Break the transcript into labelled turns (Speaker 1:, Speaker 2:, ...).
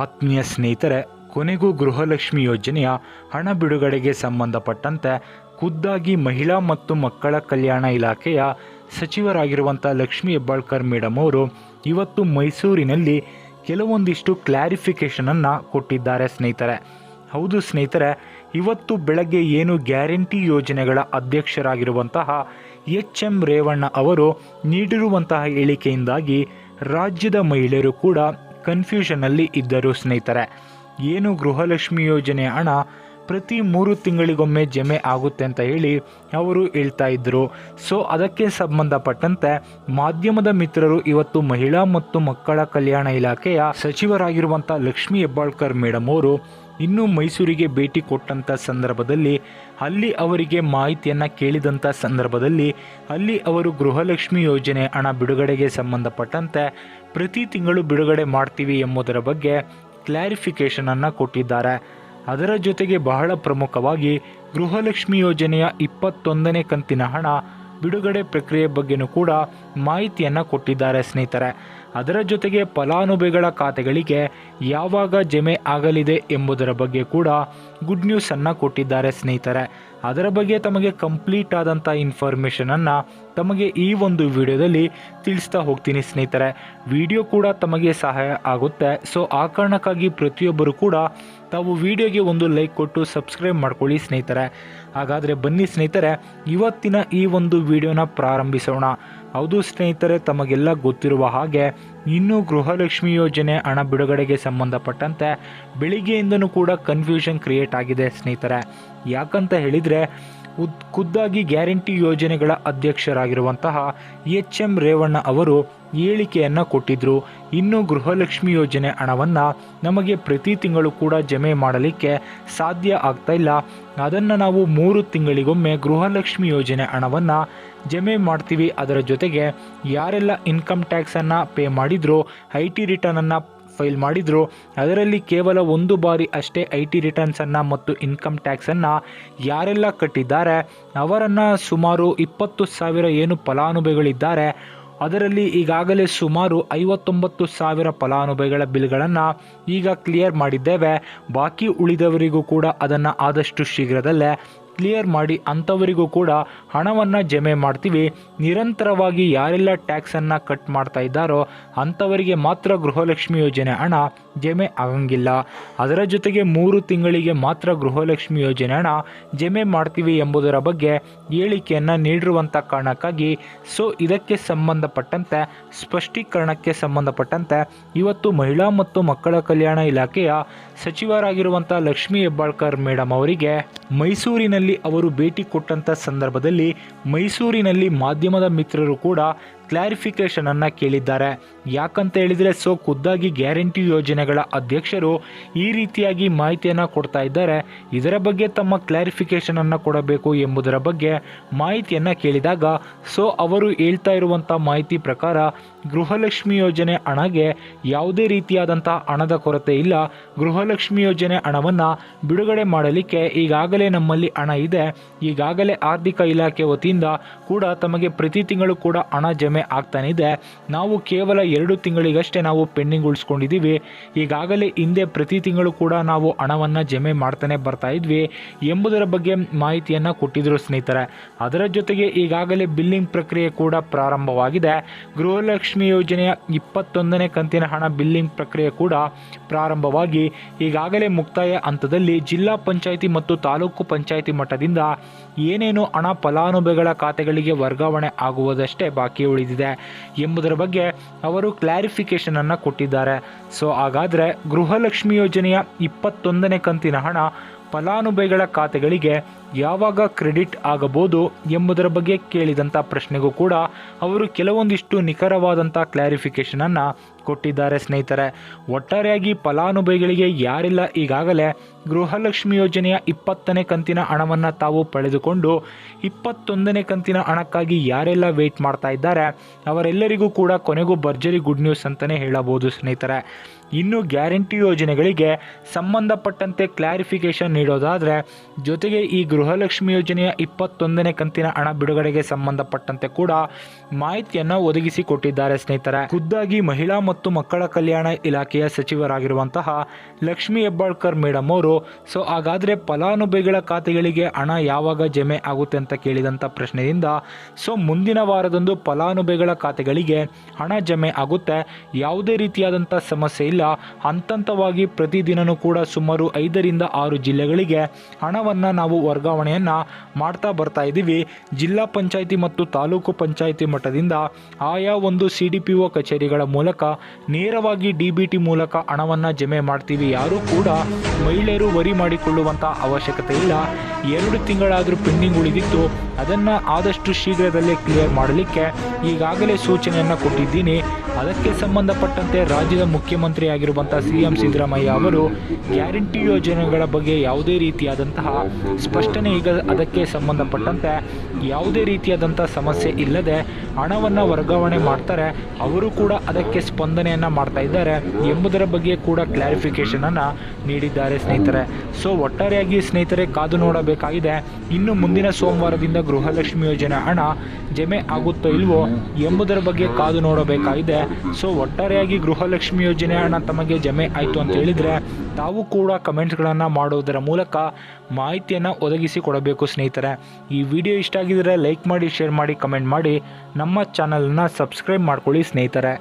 Speaker 1: ಆತ್ಮೀಯ ಸ್ನೇಹಿತರೆ, ಕೊನೆಗೂ ಗೃಹಲಕ್ಷ್ಮಿ ಯೋಜನೆಯ ಹಣ ಬಿಡುಗಡೆಗೆ ಸಂಬಂಧಪಟ್ಟಂತೆ ಖುದ್ದಾಗಿ ಮಹಿಳಾ ಮತ್ತು ಮಕ್ಕಳ ಕಲ್ಯಾಣ ಇಲಾಖೆಯ ಸಚಿವರಾಗಿರುವಂಥ ಲಕ್ಷ್ಮಿ ಹೆಬ್ಬಾಳ್ಕರ್ ಮೇಡಮ್ ಅವರು ಇವತ್ತು ಮೈಸೂರಿನಲ್ಲಿ ಕೆಲವೊಂದಿಷ್ಟು ಕ್ಲಾರಿಫಿಕೇಷನನ್ನು ಕೊಟ್ಟಿದ್ದಾರೆ ಸ್ನೇಹಿತರೆ. ಹೌದು ಸ್ನೇಹಿತರೆ, ಇವತ್ತು ಬೆಳಗ್ಗೆ ಏನು ಗ್ಯಾರಂಟಿ ಯೋಜನೆಗಳ ಅಧ್ಯಕ್ಷರಾಗಿರುವಂತಹ ಎಚ್ ಎಂ ರೇವಣ್ಣ ಅವರು ನೀಡಿರುವಂತಹ ಹೇಳಿಕೆಯಿಂದಾಗಿ ರಾಜ್ಯದ ಮಹಿಳೆಯರು ಕೂಡ ಕನ್ಫ್ಯೂಷನಲ್ಲಿ ಇದ್ದರು ಸ್ನೇಹಿತರೆ. ಏನು ಗೃಹಲಕ್ಷ್ಮಿ ಯೋಜನೆ ಹಣ ಪ್ರತಿ ಮೂರು ತಿಂಗಳಿಗೊಮ್ಮೆ ಜಮೆ ಆಗುತ್ತೆ ಅಂತ ಹೇಳಿ ಅವರು ಹೇಳ್ತಾ ಇದ್ದರು ಸೊ ಅದಕ್ಕೆ ಸಂಬಂಧಪಟ್ಟಂತೆ ಮಾಧ್ಯಮದ ಮಿತ್ರರು ಇವತ್ತು ಮಹಿಳಾ ಮತ್ತು ಮಕ್ಕಳ ಕಲ್ಯಾಣ ಇಲಾಖೆಯ ಸಚಿವರಾಗಿರುವಂಥ ಲಕ್ಷ್ಮೀ ಹೆಬ್ಬಾಳ್ಕರ್ ಮೇಡಮ್ ಅವರು ಇನ್ನೂ ಮೈಸೂರಿಗೆ ಭೇಟಿ ಕೊಟ್ಟಂಥ ಸಂದರ್ಭದಲ್ಲಿ, ಅಲ್ಲಿ ಅವರಿಗೆ ಮಾಹಿತಿಯನ್ನು ಕೇಳಿದಂಥ ಸಂದರ್ಭದಲ್ಲಿ, ಅಲ್ಲಿ ಅವರು ಗೃಹಲಕ್ಷ್ಮಿ ಯೋಜನೆ ಹಣ ಬಿಡುಗಡೆಗೆ ಸಂಬಂಧಪಟ್ಟಂತೆ ಪ್ರತಿ ತಿಂಗಳು ಬಿಡುಗಡೆ ಮಾಡ್ತೀವಿ ಎಂಬುದರ ಬಗ್ಗೆ ಕ್ಲಾರಿಫಿಕೇಷನನ್ನು ಕೊಟ್ಟಿದ್ದಾರೆ. ಅದರ ಜೊತೆಗೆ ಬಹಳ ಪ್ರಮುಖವಾಗಿ ಗೃಹಲಕ್ಷ್ಮಿ ಯೋಜನೆಯ ಇಪ್ಪತ್ತೊಂದನೇ ಕಂತಿನ ಹಣ ಬಿಡುಗಡೆ ಪ್ರಕ್ರಿಯೆ ಬಗ್ಗೆನೂ ಕೂಡ ಮಾಹಿತಿಯನ್ನು ಕೊಟ್ಟಿದ್ದಾರೆ ಸ್ನೇಹಿತರೆ. ಅದರ ಜೊತೆಗೆ ಫಲಾನುಭವಿಗಳ ಖಾತೆಗಳಿಗೆ ಯಾವಾಗ ಜಮೆ ಆಗಲಿದೆ ಎಂಬುದರ ಬಗ್ಗೆ ಕೂಡ ಗುಡ್ ನ್ಯೂಸನ್ನು ಕೊಟ್ಟಿದ್ದಾರೆ ಸ್ನೇಹಿತರೆ. ಅದರ ಬಗ್ಗೆ ತಮಗೆ ಕಂಪ್ಲೀಟ್ ಆದಂಥ ಇನ್ಫಾರ್ಮೇಷನನ್ನು ತಮಗೆ ಈ ಒಂದು ವಿಡಿಯೋದಲ್ಲಿ ತಿಳಿಸ್ತಾ ಹೋಗ್ತೀನಿ ಸ್ನೇಹಿತರೆ. ವಿಡಿಯೋ ಕೂಡ ತಮಗೆ ಸಹಾಯ ಆಗುತ್ತೆ. ಸೊ ಆ ಕಾರಣಕ್ಕಾಗಿ ಪ್ರತಿಯೊಬ್ಬರು ಕೂಡ ತಾವು ವಿಡಿಯೋಗೆ ಒಂದು ಲೈಕ್ ಕೊಟ್ಟು ಸಬ್ಸ್ಕ್ರೈಬ್ ಮಾಡ್ಕೊಳ್ಳಿ ಸ್ನೇಹಿತರೆ. ಹಾಗಾದರೆ ಬನ್ನಿ ಸ್ನೇಹಿತರೆ, ಇವತ್ತಿನ ಈ ಒಂದು ವಿಡಿಯೋನ ಪ್ರಾರಂಭಿಸೋಣ. ಹೌದು ಸ್ನೇಹಿತರೆ, ತಮಗೆಲ್ಲ ಗೊತ್ತಿರುವ ಹಾಗೆ ಇನ್ನೂ ಗೃಹಲಕ್ಷ್ಮಿ ಯೋಜನೆ ಹಣ ಬಿಡುಗಡೆಗೆ ಸಂಬಂಧಪಟ್ಟಂತೆ ಬೆಳಿಗ್ಗೆಯಿಂದನೂ ಕೂಡ ಕನ್ಫ್ಯೂಷನ್ ಕ್ರಿಯೇಟ್ ಆಗಿದೆ ಸ್ನೇಹಿತರೆ. ಯಾಕಂತ ಹೇಳಿದರೆ ಉದ್ ಖುದ್ದಾಗಿ ಗ್ಯಾರಂಟಿ ಯೋಜನೆಗಳ ಅಧ್ಯಕ್ಷರಾಗಿರುವಂತಹ ಎಚ್ ಎಂ ರೇವಣ್ಣ ಅವರು ಹೇಳಿಕೆಯನ್ನು ಕೊಟ್ಟಿದ್ದರು ಇನ್ನು ಗೃಹಲಕ್ಷ್ಮಿ ಯೋಜನೆ ಹಣವನ್ನು ನಮಗೆ ಪ್ರತಿ ತಿಂಗಳು ಕೂಡ ಜಮೆ ಮಾಡಲಿಕ್ಕೆ ಸಾಧ್ಯ ಆಗ್ತಾ ಇಲ್ಲ. ಅದನ್ನು ನಾವು ಮೂರು ತಿಂಗಳಿಗೊಮ್ಮೆ ಗೃಹಲಕ್ಷ್ಮಿ ಯೋಜನೆ ಹಣವನ್ನು ಜಮೆ ಮಾಡ್ತೀವಿ. ಅದರ ಜೊತೆಗೆ ಯಾರೆಲ್ಲ ಇನ್ಕಮ್ ಟ್ಯಾಕ್ಸನ್ನು ಪೇ ಮಾಡಿದ್ರು, ಐ ಟಿ ರಿಟರ್ನನ್ನು ಫೈಲ್ ಮಾಡಿದ್ರು. ಅದರಲ್ಲಿ ಕೇವಲ ಒಂದು ಬಾರಿ ಅಷ್ಟೇ ಐ ಟಿ ರಿಟರ್ನ್ಸನ್ನು ಮತ್ತು ಇನ್ಕಮ್ ಟ್ಯಾಕ್ಸನ್ನು ಯಾರೆಲ್ಲ ಕಟ್ಟಿದ್ದಾರೆ. ಅವರನ್ನು ಸುಮಾರು ಇಪ್ಪತ್ತು ಸಾವಿರ ಏನು ಫಲಾನುಭವಿಗಳಿದ್ದಾರೆ. ಅದರಲ್ಲಿ ಈಗಾಗಲೇ ಸುಮಾರು ಐವತ್ತೊಂಬತ್ತು ಸಾವಿರ ಫಲಾನುಭವಿಗಳ ಬಿಲ್ಗಳನ್ನು ಈಗ ಕ್ಲಿಯರ್ ಮಾಡಿದ್ದೇವೆ. ಬಾಕಿ ಉಳಿದವರಿಗೂ ಕೂಡ ಅದನ್ನು ಆದಷ್ಟು ಶೀಘ್ರದಲ್ಲೇ ಕ್ಲಿಯರ್ ಮಾಡಿ ಅಂಥವರಿಗೂ ಕೂಡ ಹಣವನ್ನು ಜಮೆ ಮಾಡ್ತೀವಿ. ನಿರಂತರವಾಗಿ ಯಾರೆಲ್ಲ ಟ್ಯಾಕ್ಸನ್ನು ಕಟ್ ಮಾಡ್ತಾ ಇದ್ದಾರೋ ಅಂಥವರಿಗೆ ಮಾತ್ರ ಗೃಹಲಕ್ಷ್ಮಿ ಯೋಜನೆ ಹಣ ಜಮೆ ಆಗಂಗಿಲ್ಲ. ಅದರ ಜೊತೆಗೆ ಮೂರು ತಿಂಗಳಿಗೆ ಮಾತ್ರ ಗೃಹಲಕ್ಷ್ಮಿ ಯೋಜನೆ ಹಣ ಜಮೆ ಮಾಡ್ತೀವಿ ಎಂಬುದರ ಬಗ್ಗೆ ಹೇಳಿಕೆಯನ್ನು ನೀಡಿರುವಂಥ ಕಾರಣಕ್ಕಾಗಿ ಸೊ ಇದಕ್ಕೆ ಸಂಬಂಧಪಟ್ಟಂತೆ, ಸ್ಪಷ್ಟೀಕರಣಕ್ಕೆ ಸಂಬಂಧಪಟ್ಟಂತೆ ಇವತ್ತು ಮಹಿಳಾ ಮತ್ತು ಮಕ್ಕಳ ಕಲ್ಯಾಣ ಇಲಾಖೆಯ ಸಚಿವರಾಗಿರುವಂಥ ಲಕ್ಷ್ಮೀ ಹೆಬ್ಬಾಳ್ಕರ್ ಮೇಡಮ್ ಅವರಿಗೆ ಮೈಸೂರಿನಲ್ಲಿ ಅವರು ಭೇಟಿ ಕೊಟ್ಟಂಥ ಸಂದರ್ಭದಲ್ಲಿ ಮೈಸೂರಿನಲ್ಲಿ ಮಾಧ್ಯಮದ ಮಿತ್ರರು ಕೂಡ ಕ್ಲಾರಿಫಿಕೇಷನ್ ಅನ್ನ ಕೇಳಿದ್ದಾರೆ. ಯಾಕಂತ ಹೇಳಿದ್ರೆ ಸೊ ಖುದ್ದಾಗಿ ಗ್ಯಾರಂಟಿ ಯೋಜನೆಗಳ ಅಧ್ಯಕ್ಷರು ಈ ರೀತಿಯಾಗಿ ಮಾಹಿತಿಯನ್ನು ಕೊಡ್ತಾ ಇದ್ದಾರೆ. ಇದರ ಬಗ್ಗೆ ತಮ್ಮ ಕ್ಲಾರಿಫಿಕೇಶನ್ ಅನ್ನು ಕೊಡಬೇಕು ಎಂಬುದರ ಬಗ್ಗೆ ಮಾಹಿತಿಯನ್ನು ಕೇಳಿದಾಗ ಸೊ ಅವರು ಹೇಳ್ತಾ ಇರುವಂಥ ಮಾಹಿತಿ ಪ್ರಕಾರ ಗೃಹಲಕ್ಷ್ಮಿ ಯೋಜನೆ ಹಣಗೆ ಯಾವುದೇ ರೀತಿಯಾದಂಥ ಹಣದ ಕೊರತೆ ಇಲ್ಲ. ಗೃಹಲಕ್ಷ್ಮಿ ಯೋಜನೆ ಹಣವನ್ನು ಬಿಡುಗಡೆ ಮಾಡಲಿಕ್ಕೆ ಈಗಾಗಲೇ ನಮ್ಮಲ್ಲಿ ಹಣ ಇದೆ. ಈಗಾಗಲೇ ಆರ್ಥಿಕ ಇಲಾಖೆ ವತಿಯಿಂದ ಕೂಡ ತಮಗೆ ಪ್ರತಿ ತಿಂಗಳು ಕೂಡ ಹಣ ಜಮೆ ಆಗ್ತಾನೆ ಇದೆ. ನಾವು ಕೇವಲ ಎರಡು ತಿಂಗಳಿಗಷ್ಟೇ ನಾವು ಪೆಂಡಿಂಗ್ ಉಳಿಸ್ಕೊಂಡಿದ್ದೀವಿ. ಈಗಾಗಲೇ ಹಿಂದೆ ಪ್ರತಿ ತಿಂಗಳು ಕೂಡ ನಾವು ಹಣವನ್ನು ಜಮೆ ಮಾಡ್ತಾನೆ ಬರ್ತಾ ಇದ್ವಿ ಎಂಬುದರ ಬಗ್ಗೆ ಮಾಹಿತಿಯನ್ನು ಕೊಟ್ಟಿದ್ದರು ಸ್ನೇಹಿತರೆ. ಅದರ ಜೊತೆಗೆ ಈಗಾಗಲೇ ಬಿಲ್ಲಿಂಗ್ ಪ್ರಕ್ರಿಯೆ ಕೂಡ ಪ್ರಾರಂಭವಾಗಿದೆ. ಗೃಹಲಕ್ಷ್ಮಿ ಯೋಜನೆಯ ಇಪ್ಪತ್ತೊಂದನೇ ಕಂತಿನ ಹಣ ಬಿಲ್ಲಿಂಗ್ ಪ್ರಕ್ರಿಯೆ ಕೂಡ ಪ್ರಾರಂಭವಾಗಿ ಈಗಾಗಲೇ ಮುಕ್ತಾಯ ಹಂತದಲ್ಲಿ ಜಿಲ್ಲಾ ಪಂಚಾಯಿತಿ ಮತ್ತು ತಾಲೂಕು ಪಂಚಾಯಿತಿ ಮಟ್ಟದಿಂದ ಏನೇನು ಹಣ ಫಲಾನುಭವಿಗಳ ಖಾತೆಗಳಿಗೆ ವರ್ಗಾವಣೆ ಆಗುವುದಷ್ಟೇ ಬಾಕಿ ಉಳಿದಿದೆ. ಎಂಬುದರ ಬಗ್ಗೆ ಅವರು ಕ್ಲಾರಿಫಿಕೇಶನ್ ಅನ್ನು ಕೊಟ್ಟಿದ್ದಾರೆ. ಸೊ ಹಾಗಾದರೆ ಗೃಹಲಕ್ಷ್ಮಿ ಯೋಜನೆಯ ಇಪ್ಪತ್ತೊಂದನೇ ಕಂತಿನ ಹಣ ಫಲಾನುಭವಿಗಳ ಖಾತೆಗಳಿಗೆ ಯಾವಾಗ ಕ್ರೆಡಿಟ್ ಆಗಬಹುದು ಎಂಬುದರ ಬಗ್ಗೆ ಕೇಳಿದಂಥ ಪ್ರಶ್ನೆಗೂ ಕೂಡ ಅವರು ಕೆಲವೊಂದಿಷ್ಟು ನಿಖರವಾದಂಥ ಕ್ಲಾರಿಫಿಕೇಷನನ್ನು ಕೊಟ್ಟಿದ್ದಾರೆ ಸ್ನೇಹಿತರೆ. ಒಟ್ಟಾರೆಯಾಗಿ ಫಲಾನುಭವಿಗಳಿಗೆ ಯಾರೆಲ್ಲ ಈಗಾಗಲೇ ಗೃಹಲಕ್ಷ್ಮಿ ಯೋಜನೆಯ ಇಪ್ಪತ್ತನೇ ಕಂತಿನ ಹಣವನ್ನು ತಾವು ಪಡೆದುಕೊಂಡು ಇಪ್ಪತ್ತೊಂದನೇ ಕಂತಿನ ಹಣಕ್ಕಾಗಿ ಯಾರೆಲ್ಲ ವೆಯ್ಟ್ ಮಾಡ್ತಾ ಇದ್ದಾರೆ ಅವರೆಲ್ಲರಿಗೂ ಕೂಡ ಕೊನೆಗೂ ಭರ್ಜರಿ ಗುಡ್ ನ್ಯೂಸ್ ಅಂತಲೇ ಹೇಳಬಹುದು ಸ್ನೇಹಿತರೆ. ಇನ್ನು ಗ್ಯಾರಂಟಿ ಯೋಜನೆಗಳಿಗೆ ಸಂಬಂಧಪಟ್ಟಂತೆ ಕ್ಲಾರಿಫಿಕೇಶನ್ ನೀಡೋದಾದರೆ, ಜೊತೆಗೆ ಈ ಗೃಹಲಕ್ಷ್ಮಿ ಯೋಜನೆಯ ಇಪ್ಪತ್ತೊಂದನೇ ಕಂತಿನ ಹಣ ಬಿಡುಗಡೆಗೆ ಸಂಬಂಧಪಟ್ಟಂತೆ ಕೂಡ ಮಾಹಿತಿಯನ್ನು ಒದಗಿಸಿಕೊಟ್ಟಿದ್ದಾರೆ ಸ್ನೇಹಿತರೆ. ಖುದ್ದಾಗಿ ಮಹಿಳಾ ಮತ್ತು ಮಕ್ಕಳ ಕಲ್ಯಾಣ ಇಲಾಖೆಯ ಸಚಿವರಾಗಿರುವಂತಹ ಲಕ್ಷ್ಮಿ ಹೆಬ್ಬಾಳ್ಕರ್ ಮೇಡಮ್ ಅವರು, ಸೊ ಹಾಗಾದರೆ ಫಲಾನುಭವಿಗಳ ಖಾತೆಗಳಿಗೆ ಹಣ ಯಾವಾಗ ಜಮೆ ಆಗುತ್ತೆ ಅಂತ ಕೇಳಿದಂಥ ಪ್ರಶ್ನೆಯಿಂದ, ಸೊ ಮುಂದಿನ ವಾರದಂದು ಫಲಾನುಭವಿಗಳ ಖಾತೆಗಳಿಗೆ ಹಣ ಜಮೆ ಆಗುತ್ತೆ. ಯಾವುದೇ ರೀತಿಯಾದಂಥ ಸಮಸ್ಯೆ ಇಲ್ಲ. ಹಂತಂತವಾಗಿ ಪ್ರತಿದಿನನೂ ಕೂಡ ಸುಮಾರು ಐದರಿಂದ ಆರು ಜಿಲ್ಲೆಗಳಿಗೆ ಹಣವನ್ನು ನಾವು ವರ್ಗಾವಣೆಯನ್ನು ಮಾಡ್ತಾ ಬರ್ತಾ ಇದ್ದೀವಿ. ಜಿಲ್ಲಾ ಪಂಚಾಯಿತಿ ಮತ್ತು ತಾಲೂಕು ಪಂಚಾಯಿತಿ ಮಟ್ಟದಿಂದ ಆಯಾ ಒಂದು ಸಿ ಡಿ ಪಿ ಒ ಕಚೇರಿಗಳ ಮೂಲಕ ನೇರವಾಗಿ ಡಿ ಬಿ ಟಿ ಮೂಲಕ ಹಣವನ್ನು ಜಮೆ ಮಾಡ್ತೀವಿ. ಯಾರೂ ಕೂಡ ಮಹಿಳೆಯರು ವರಿ ಮಾಡಿಕೊಳ್ಳುವಂಥ ಅವಶ್ಯಕತೆ ಇಲ್ಲ. ಎರಡು ತಿಂಗಳಾದರೂ ಪೆಂಡಿಂಗ್ ಉಳಿದಿತ್ತು. ಅದನ್ನು ಆದಷ್ಟು ಶೀಘ್ರದಲ್ಲೇ ಕ್ಲಿಯರ್ ಮಾಡಲಿಕ್ಕೆ ಈಗಾಗಲೇ ಸೂಚನೆಯನ್ನು ಕೊಟ್ಟಿದ್ದೀನಿ. ಅದಕ್ಕೆ ಸಂಬಂಧಪಟ್ಟಂತೆ ರಾಜ್ಯದ ಮುಖ್ಯಮಂತ್ರಿ ಆಗಿರುವಂಥ ಸಿ ಎಂ ಸಿದ್ದರಾಮಯ್ಯ ಅವರು ಗ್ಯಾರಂಟಿ ಯೋಜನೆಗಳ ಬಗ್ಗೆ ಯಾವುದೇ ರೀತಿಯಾದಂತಹ ಸ್ಪಷ್ಟನೆ ಈಗ ಅದಕ್ಕೆ ಸಂಬಂಧಪಟ್ಟಂತೆ ಯಾವುದೇ ರೀತಿಯಾದಂತಹ ಸಮಸ್ಯೆ ಇಲ್ಲದೆ ಹಣವನ್ನು ವರ್ಗಾವಣೆ ಮಾಡ್ತಾರೆ. ಅವರು ಕೂಡ ಅದಕ್ಕೆ ಸ್ಪಂದನೆಯನ್ನು ಮಾಡ್ತಾ ಇದ್ದಾರೆ ಎಂಬುದರ ಬಗ್ಗೆ ಕೂಡ ಕ್ಲಾರಿಫಿಕೇಶನ್ ಅನ್ನು ನೀಡಿದ್ದಾರೆ ಸ್ನೇಹಿತರೆ. ಸೊ ಒಟ್ಟಾರೆಯಾಗಿ ಸ್ನೇಹಿತರೆ ಕಾದು ನೋಡಬೇಕಾಗಿದೆ. ಇನ್ನು ಮುಂದಿನ ಸೋಮವಾರದಿಂದ ಗೃಹಲಕ್ಷ್ಮಿ ಯೋಜನೆ ಹಣ ಜಮೆ ಆಗುತ್ತೋ ಇಲ್ವೋ ಎಂಬುದರ ಬಗ್ಗೆ ಕಾದು ನೋಡಬೇಕಾಗಿದೆ. ಸೊ ಒಟ್ಟಾರೆಯಾಗಿ ಗೃಹಲಕ್ಷ್ಮಿ ಯೋಜನೆ ಹಣ ತಮಗೆ ಜಮೆ ಆಯಿತು ಅಂತ ಹೇಳಿದರೆ ತಾವು ಕೂಡ ಕಮೆಂಟ್ಸ್ಗಳನ್ನು ಮಾಡೋದರ ಮೂಲಕ ಮಾಹಿತಿಯನ್ನು ಒದಗಿಸಿ ಕೊಡಬೇಕು ಸ್ನೇಹಿತರೆ. ಈ ವಿಡಿಯೋ ಇಷ್ಟ ಆಗಿದ್ದರೆ ಲೈಕ್ ಮಾಡಿ, ಶೇರ್ ಮಾಡಿ, ಕಮೆಂಟ್ ಮಾಡಿ ನಮ್ಮ ಚಾನಲನ್ನು ಸಬ್ಸ್ಕ್ರೈಬ್ ಮಾಡ್ಕೊಳ್ಳಿ ಸ್ನೇಹಿತರೆ.